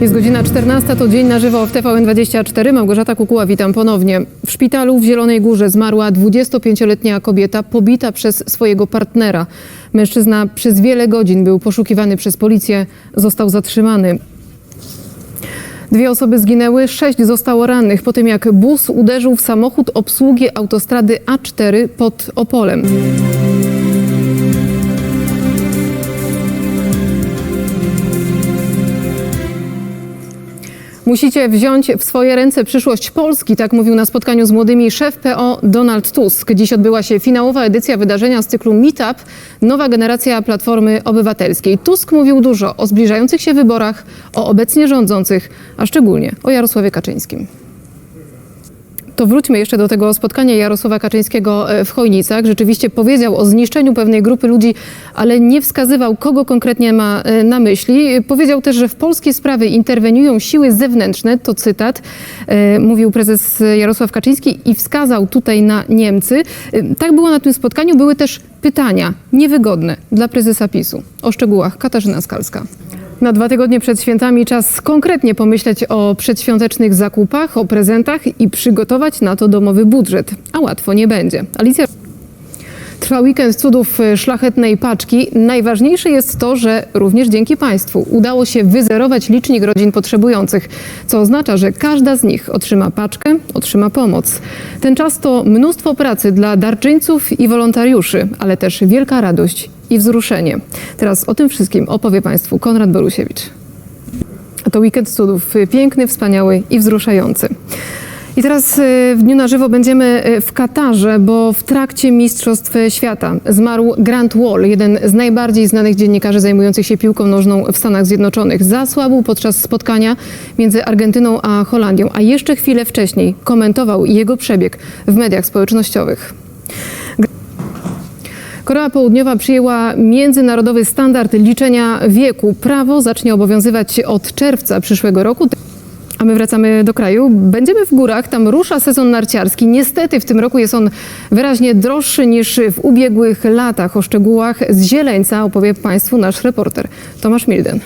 Jest godzina 14, to dzień na żywo w TVN24. Małgorzata Kukuła, witam ponownie. W szpitalu w Zielonej Górze zmarła 25-letnia kobieta pobita przez swojego partnera. Mężczyzna przez wiele godzin był poszukiwany przez policję, został zatrzymany. Dwie osoby zginęły, sześć zostało rannych po tym, jak bus uderzył w samochód obsługi autostrady A4 pod Opolem. Musicie wziąć w swoje ręce przyszłość Polski, tak mówił na spotkaniu z młodymi szef PO Donald Tusk. Dziś odbyła się finałowa edycja wydarzenia z cyklu Meetup Nowa generacja Platformy Obywatelskiej. Tusk mówił dużo o zbliżających się wyborach, o obecnie rządzących, a szczególnie o Jarosławie Kaczyńskim. To wróćmy jeszcze do tego spotkania Jarosława Kaczyńskiego e, w Chojnicach. Rzeczywiście powiedział o zniszczeniu pewnej grupy ludzi, ale nie wskazywał, kogo konkretnie ma e, na myśli. Powiedział też, że w polskie sprawy interweniują siły zewnętrzne, to cytat, e, mówił prezes Jarosław Kaczyński i wskazał tutaj na Niemcy. Tak było na tym spotkaniu. Były też pytania niewygodne dla prezesa PiSu. O szczegółach Katarzyna Skalska. Na dwa tygodnie przed świętami czas konkretnie pomyśleć o przedświątecznych zakupach, o prezentach i przygotować na to domowy budżet. A łatwo nie będzie. Alicja. Trwa weekend cudów e, szlachetnej paczki. Najważniejsze jest to, że również dzięki Państwu udało się wyzerować licznik rodzin potrzebujących, co oznacza, że każda z nich otrzyma paczkę, otrzyma pomoc. Ten czas to mnóstwo pracy dla darczyńców i wolontariuszy, ale też wielka radość i wzruszenie. Teraz o tym wszystkim opowie Państwu Konrad Borusiewicz. To weekend cudów. Piękny, wspaniały i wzruszający. I teraz y, w Dniu na żywo będziemy y, w Katarze, bo w trakcie Mistrzostw Świata zmarł Grant Wall, jeden z najbardziej znanych dziennikarzy zajmujących się piłką nożną w Stanach Zjednoczonych. Zasłabł podczas spotkania między Argentyną a Holandią, a jeszcze chwilę wcześniej komentował jego przebieg w mediach społecznościowych. Korea Południowa przyjęła międzynarodowy standard liczenia wieku. Prawo zacznie obowiązywać od czerwca przyszłego roku. A my wracamy do kraju. Będziemy w górach, tam rusza sezon narciarski. Niestety w tym roku jest on wyraźnie droższy niż w ubiegłych latach. O szczegółach z Zieleńca opowie Państwu nasz reporter Tomasz Milden.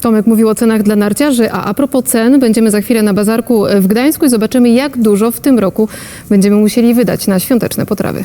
Tomek mówił o cenach dla narciarzy, a a propos cen, będziemy za chwilę na bazarku w Gdańsku i zobaczymy, jak dużo w tym roku będziemy musieli wydać na świąteczne potrawy.